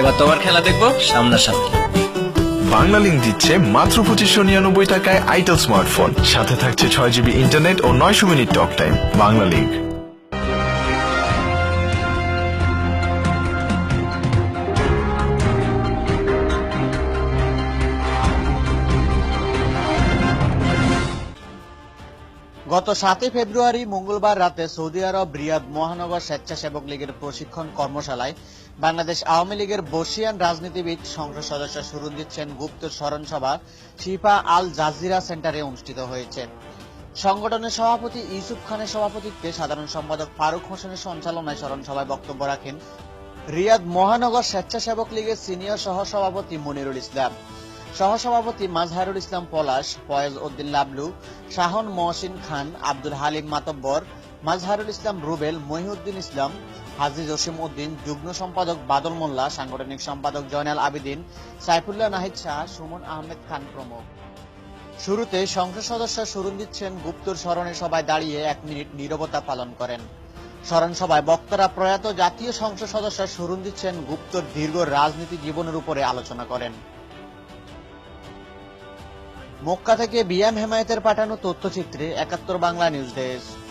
এবার তোমার খেলা দেখব সামনাসামনি। বাংলা লিঙ্ক দিচ্ছে মাত্র পঁচিশশো নিরানব্বই টাকায় আইটেল স্মার্টফোন সাথে থাকছে ছয় জিবি ইন্টারনেট ও নয়শো মিনিট টক টাইম বাংলা গত সাতই ফেব্রুয়ারি মঙ্গলবার রাতে সৌদি আরব, রিয়াদ মহানগর স্বেচ্ছাসেবক লীগের প্রশিক্ষণ কর্মশালায় বাংলাদেশ আওয়ামী লীগের বর্ষিয়ান রাজনীতিবিদ সংসদ সদস্য সুরঞ্জিত সেন গুপ্ত স্মরণ সভা শিফা আল জাজিরা সেন্টারে অনুষ্ঠিত হয়েছে। সংগঠনের সভাপতি ইউসুফ খানের সভাপতিত্বে সাধারণ সম্পাদক ফারুক হোসেনের সঞ্চালনায় স্মরণ সভায় বক্তব্য রাখেন রিয়াদ মহানগর স্বেচ্ছাসেবক লীগের সিনিয়র সহ সভাপতি মনিরুল ইসলাম। সহসভাপতি মাজহারুল ইসলাম পলাশ, ফয়েজ উদ্দিন লাবলু, শাহন মহসিন খান, আব্দুল হালিম মাতব্বর, মাজহারুল ইসলাম রুবেল, মহিউদ্দিন ইসলাম, হাজি জসিম উদ্দিন, যুগ্ম সম্পাদক বাদল মোল্লা, সাংগঠনিক সম্পাদক জয়নাল আবিদিন, সাইফুল্লাহ নাহিদ শাহ, সুমন আহমেদ খান প্রমুখ। শুরুতে সংসদ সদস্য সুরঞ্জিত সেন গুপ্তর স্মরণে সভায় দাঁড়িয়ে এক মিনিট নীরবতা পালন করেন। স্মরণ সভায় বক্তারা প্রয়াত জাতীয় সংসদ সদস্য সুরঞ্জিত সেন গুপ্তর দীর্ঘ রাজনীতি জীবনের উপরে আলোচনা করেন। মক্কা থেকে বিএম হেমায়েতের পাঠানো তথ্যচিত্রে একাত্তর বাংলা নিউজ ডেস্ক।